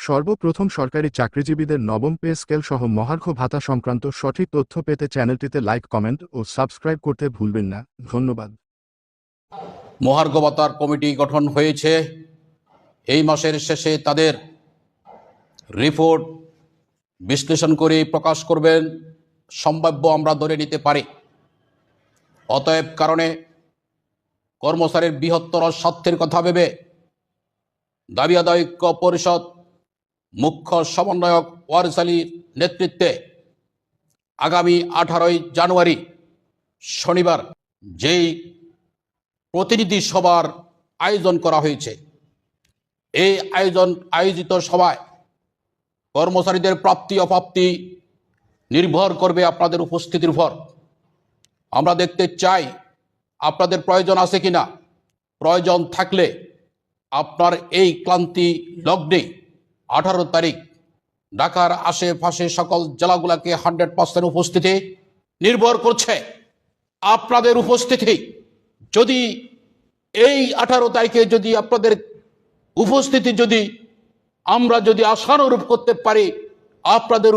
সর্বপ্রথম সরকারি চাকরিজীবীদের নবম পে স্কেল সহ মহার্ঘ ভাতা সংক্রান্ত সঠিক তথ্য পেতে চ্যানেলটিতে লাইক, কমেন্ট ও সাবস্ক্রাইব করতে ভুলবেন না। ধন্যবাদ। মহার্ঘ ভাতার কমিটি গঠন হয়েছে। এই মাসের শেষে তাদের রিপোর্ট বিশ্লেষণ করে প্রকাশ করবেন। সম্ভাব্য আমরা ধরে নিতে পারি। অতএব কারণে কর্মচারীর বৃহত্তর স্বার্থের কথা ভেবে দাবি আদায় পরিষদ মুখ্য সমন্বয়ক ওয়ারিস আলীর নেতৃত্বে আগামী আঠারোই জানুয়ারি শনিবার যেই প্রতিনিধি সভার আয়োজন করা হয়েছে, এই আয়োজন আয়োজিত সভায় কর্মচারীদের প্রাপ্তি অপ্রাপ্তি নির্ভর করবে আপনাদের উপস্থিতির উপর। আমরা দেখতে চাই আপনাদের প্রয়োজন আছে কিনা। প্রয়োজন থাকলে আপনার এই ক্লান্তি লগ্নে আঠারো তারিখ ঢাকার আশেপাশে সকল জেলাগুলোকে হান্ড্রেড পার্সেন্ট উপস্থিতি নির্ভর করছে। আপনাদের উপস্থিতি যদি এই আঠারো তারিখে যদি আপনাদের উপস্থিতি যদি আমরা যদি আশানুরূপ করতে পারি, আপনাদের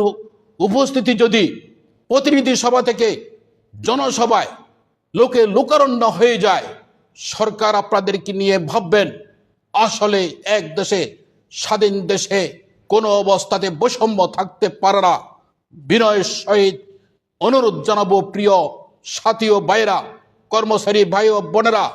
উপস্থিতি যদি প্রতিনিধি সভা থেকে জনসভায় লোকে লোকারণ্য হয়ে যায়, সরকার আপনাদেরকে নিয়ে ভাববেন, আসলে এক দেশে স্বাধীন দেশে কোনো অবস্থাতে বৈষম্য থাকতে পারে না। বিনয়ের সহিত অনুরোধ জানাব প্রিয় সাথী ও ভাইরা কর্মচারী ভাই ও বোনেরা